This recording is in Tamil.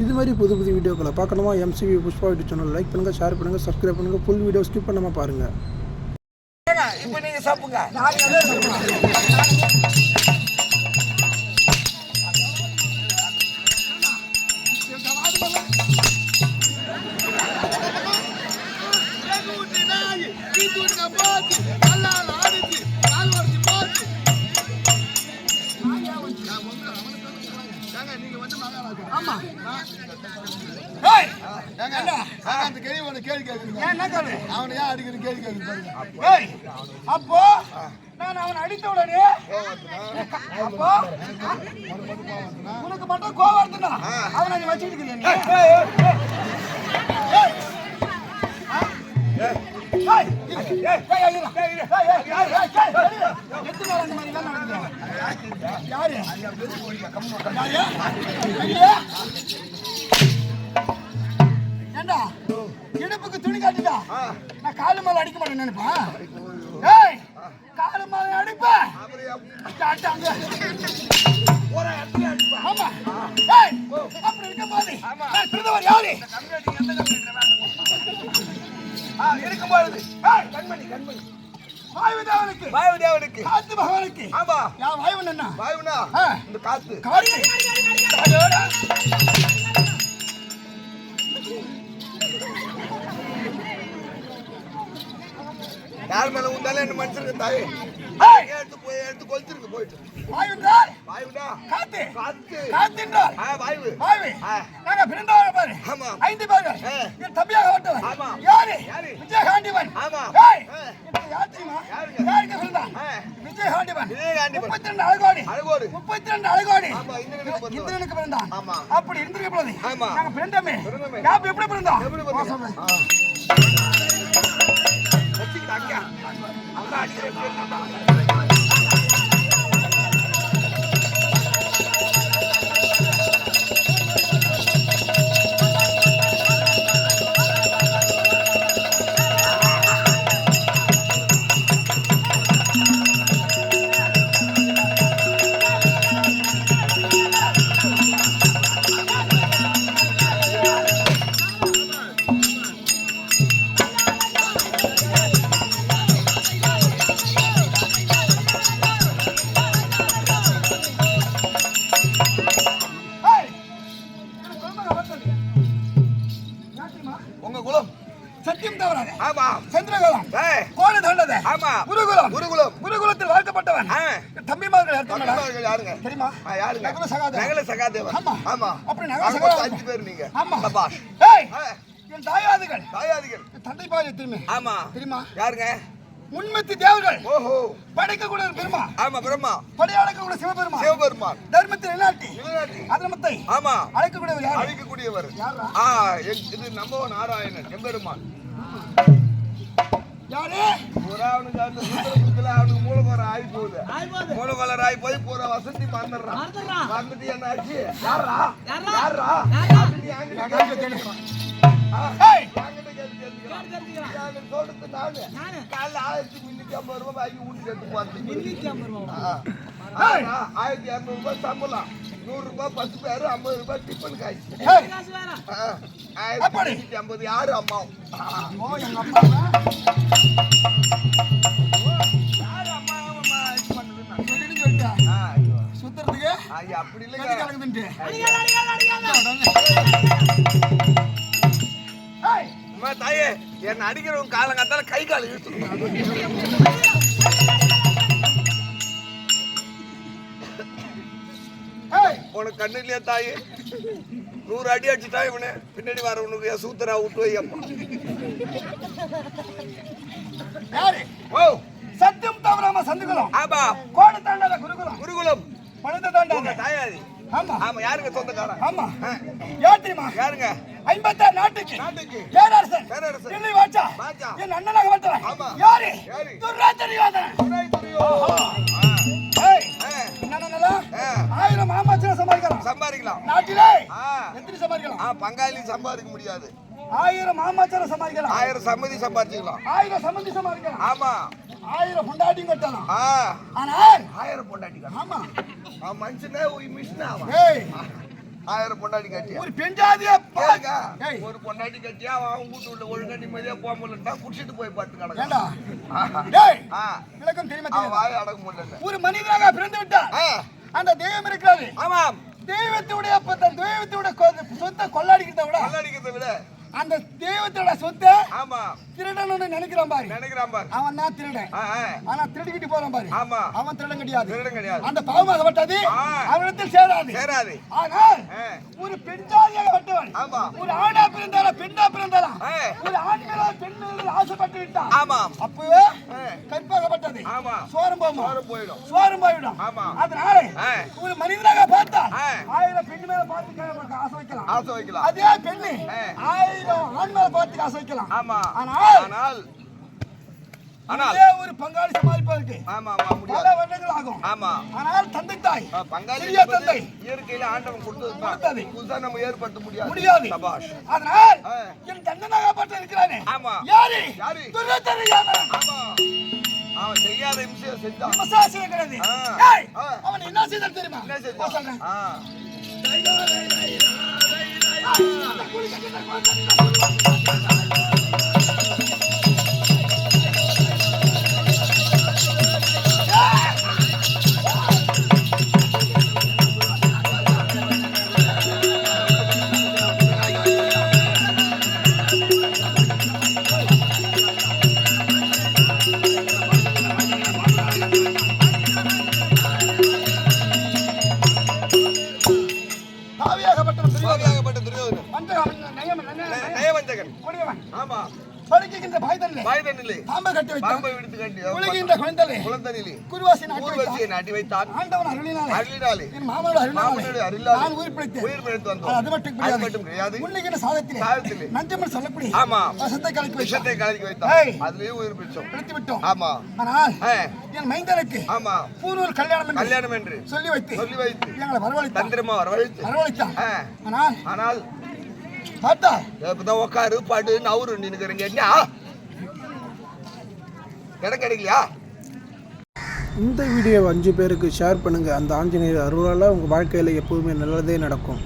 இது மாதிரி புது புது வீடியோக்களை பார்க்கணுமா? MCV Pushpa YouTube channel like பண்ணுங்கள் ஷேர் பண்ணுங்கள் சப்ஸ்கிரைப் பண்ணுங்கள் ஃபுல் வீடியோ ஸ்கிப் பண்ணாமல் பாருங்கள் இப்போ நீங்கள் சாப்பிடுங்க. ஏங்க, அந்த கேள்வி உனக்கு கேள்வி கேட்குறீங்க. அவனை ஏன் அடிக்கிற கேள்வி கேட்குறீங்க பாருங்க. ஏய், அப்போ நான் அவனை அடித்த உடனே அப்போ உனக்கு மட்டும் கோவம் வருதுன்னா அவனை நீ வச்சுக்கிட்டு ஏண்டா இடுப்புக்கு துணி காட்டுதா நான் காலு மேல அடிக்க மாட்டேன் நினைப்பா ஏய் காலு மேல அடிப்பேன் காட்டாங்க ஆமா ஏய் அப்படி இருக்கும்போது நான் பிறந்தவர் யாரு இருக்கும்போது ஏய் கண்மணி கண்மணி. வாயுதேவனுக்கு வாயுதேவனுக்கு காத்து பகவானுக்கு. ஆமா. யா வாயுவன் என்ன வாயுனா. இந்த காத்து. காத்து. யார் மேல உண்டாலும் என்ன மனுஷனுக்கு தாயே? எடுத்து போய் எடுத்து கொளுத்திருக்கு போயிட்டு வாயுன்றால் வாயுனா காத்து காத்து காத்தின்றால் ஆ வாயு வாயு ஆ. நாங்க பிறந்தவங்க பாரு ஆமா. ஐந்து ஆ. என் தம்பியாக ஆமா. யாரு? விஜயகாண்டிவன் ஆமா. ஏய் யாருங்க? யாருக்கு பிறந்தான் ஆ. விஜயகாண்டிவன் விஜயகாண்டிவன். முப்பத்தி ரெண்டு அழகோடி அழகோடு முப்பத்தி ரெண்டு அழகோடி ஆமா, இந்திரனுக்கு. இந்திரனுக்கு பிறந்தான் ஆமா. அப்படி இருந்திருக்க பொழுது ஆமா. நாங்க பிறந்தோமே பிறந்தோமே. யாப் எப்படி பிறந்தோம் எப்படி பண்ணீங்க? சொல்றேன். சத்தியம் தவறாத. ஆமா. சந்திரகுலம் கோடு தாண்டத. ஆமா. குருகுலம். குருகுலம். குருகுலத்தில் வாழ்க்கப்பட்டவன். தம்பிமார்கள் யார் யாருங்க? தெரியுமா? யாருங்க? நகுல சகாதேவன். நகுல சகாதேவன். ஆமா. ஆமா. அப்படி நகுல சகாதேவன். அஞ்சு பேர் நீங்க. ஆமா. சபாஷ். ஏய் என் தாயாதிகள். தாயாதிகள். தந்தை பாரு திரும்பி ஆமா. தெரியுமா? யாருங்க? உண்மத்தி தேவர்கள். ஓஹோ. படைக்கக்கூடிய ஒரு பெருமா ஆமா பிரம்மா. படையாளக்கூடிய சிவபெருமா சிவபெருமான் தர்மத்தில் நிலைநாட்டி. இளநாட்டி அதர்மத்தை ஆமா. அழைக்கக்கூடியவர் யார்? அழிக்கக்கூடியவர். யாரா? ஆ இது நம்ம நாராயணன் எம்பெருமான் யாரு? பூரா அவனுக்கு அந்த சுந்தரத்துல அவனுக்கு மூலகோரம் ஆகி போகுது. மூலகோலர் ஆகி போய் பூரா வசதி மறந்துடுறான். மறந்துட்டு என்ன ஆச்சு. யாரா யாரா அப்படி சொல்றது நானு. காலைல ஆயிரத்தி முன்னூத்தி ஐம்பது ரூபாய் வாங்கி வீட்டுக்கு எடுத்து. ஆனா, ஆயிரத்தி இருநூறு ரூபாய் சம்பளம் நூறு ரூபாய் பத்து பேரு ஐம்பது ரூபாய் டிஃபன் காய்ச்சி ஆயிரத்தி முன்னூத்தி ஐம்பது யாரு அம்மாவும் எங்க அப்பா யாரு அம்மாவும் இது அம்மா, தாயே என்ன அடிக்கிறவங்க காலங்காத்தால கை கால் இழுத்து உனக்கு கண்ணு இல்லையா தாயே? நூறு அடி அடிச்சுட்டா இவனு பின்னாடி வரவனுக்கு என் சூத்தரா விட்டு வை அம்மா. யாரு? ஓ. சத்தியம் தவறாம சந்துகுலம் ஆமா கோடு தாண்டாத குருகுலம். குருகுலம். உங்க தாண்டாத. தாயாரி. ஆமா. ஆமா யாருங்க சொந்தக்காரன்? ஆமா. யார் தெரியுமா? யாருங்க? ஐம்பத்தாறு நாட்டுக்கு. நாட்டுக்கு. பேரரசன். பேரரசன். தில்லி வாச்சா வாச்சா. என் அண்ணனாக வந்தவன் ஆமா. யாரு? யாரு? துர்ராஜரியோதனன் துரை துரையோ. ஆ, ஏய் ஆ, என்னன்னா ஆ. ஆயிரம் மாமாச்சனை சம்பாதிக்கலாம். சம்பாதிக்கலாம். நாட்டிலே எத்தனை சம்பாதிக்கலாம். பங்காளி சம்பாதிக்க முடியாது. ஆயிரம் மாமாச்சனை சம்பாதிக்கலாம். ஆயிரம் சம்மதி சம்பாதிச்சுக்கலாம். ஆயிரம் சம்பந்தி சம்பாதிக்கலாம். ஆமா. ஆயிரம் பொண்டாட்டியும் கட்டலாம். ஆ. ஆனால் ஆயிரம் பொண்டாட்டிக்கலாம் ஆமா. அவன் மனுஷனே ஒரு மிஷின் ஏய். ஆயிரம் பொண்டாட்டி கட்டியா? ஒரு பெண் ஜாதியை பா- கேளுங்க. ஏய், ஒரு பொண்டாட்டி கட்டியா அவன் வீட்டு உள்ள ஒழுங்கா நிம்மதியா போக முடியலன்னா குடிச்சிட்டு போய் பட்டு கிடக்கு. விளக்கம் தெரியுமா? வாயை அடக்க முடியல ஒரு மனிதனாக பிறந்து விட்டார் ஆ, அந்த தெய்வம் இருக்கிறாரு ஆமாம். தெய்வத்துடைய தெய்வத்துடைய சொத்தை கொள்ளாடிக்கிறத விட கொள்ளடிக்கிறத விட அந்த தெய்வத்தோட சொத்தை ஆமா. திருடணும்னு நினைக்கிறான் பாரு. நினைக்கிறான் பாரு. அவன் தான் திருடன். ஆனா திருடிக்கிட்டு போறான் பாரு. ஆமா. அவன் திருடன் கிடையாது. திருடன் கிடையாது. அந்த பாவமாகப்பட்டது ஆ. அவனிடத்தில் சேராது. சேராது. ஆனால் ஆ, ஒரு பெண் ஜாதியாகப்பட்டவன் ஆமா. ஒரு ஆணா பிறந்தாரா பெண்ணா பிறந்தாரா ஒரு ஆண் மேல பெண் மேல ஆசைப்பட்டு விட்டான். ஆமாம். அப்பவே கற்பாகப்பட்டது ஆமா. சோரம் போமா போயிடும். சோரம் ஆமா. அதனால. ஒரு மனிதனாக பார்த்தா. ஆயிரம் பெண் மேல பார்த்து ஆசை வைக்கலாம். ஆசை வைக்கலாம். அதே பெண்ணு. ஆயிரம் ஆண் மேல பார்த்து ஆசை வைக்கலாம். ஆமா. ஆனால் ஆனால் ஆனால் ஒரு பங்காளி சமாளிப்பதற்கு ஆமா ஆமா பல முடியாது வருடங்கள் ஆகும். ஆமா. ஆனால் தந்தை தாய் பங்காளி சிறிய தந்தை இயற்கையில ஆண்டவன் கொடுத்தது கொடுத்தது. புதுசா நம்ம ஏற்படுத்த முடியாது. முடியாது. சபாஷ். அதனால் ஆ. என் தந்தனாகப்பட்டு இருக்கிறானே. ஆமா. யாரு? செய்யாத இம்சையை செஞ்சான் கிடையாது. ஏய். அவன் என்ன செய்தான் தெரியுமா என்ன நான் செஞ்சான் சொல்றேன். ஆ, பாவியாகப்பட்டவன் கொடியவன். ஆமா. பாம்பை கட்டி வைத்தான். பாம்பை விடுத்து கட்டி உலகின்ற குழந்தலே குழந்தனிலே குருவாசி நாட்டி வைத்தான். நாட்டி வைத்தான். ஆண்டவன் அருளினாலே. அருளினாலே. என் மாமனோட மாமனோட அருளினாலே அருளினாலே நான் உயிர் பிழைத்தேன். உயிர் பிழைத்து ஆனால் வந்தோம். அது மட்டும் அது கிடையாது. மட்டும் கிடையாது. உன்னைக்கிற சாதத்திலே சாதத்திலே. நஞ்சமல் சொல்லக்கூடிய ஆமா. கலக்கி விஷத்தை வைத்தான் கலக்கி. வைத்தான். அதுலயே உயிர் பிடிச்சோம் பிடித்து விட்டோம். ஆமா. ஆனால் என் மைந்தனுக்கு ஆமா. பூர்வல் கல்யாணம் என்று கல்யாணம் என்று சொல்லி வைத்து சொல்லி வைத்து எங்களை வரவழைத்தான். தந்திரமா வரவழைத்து. வரவழைத்தான். ஆனால் ஆனால் பார்த்தா? இப்பதான் உட்காரு பாடு நவுரு நின்னுக்கிறீங்க. என்ன? இடம் கிடைக்கலையா இந்த வீடியோவை அஞ்சு பேருக்கு ஷேர் பண்ணுங்கள் அந்த ஆஞ்சநேயர் அருளால் உங்கள் வாழ்க்கையில் எப்போதுமே நல்லதே நடக்கும்.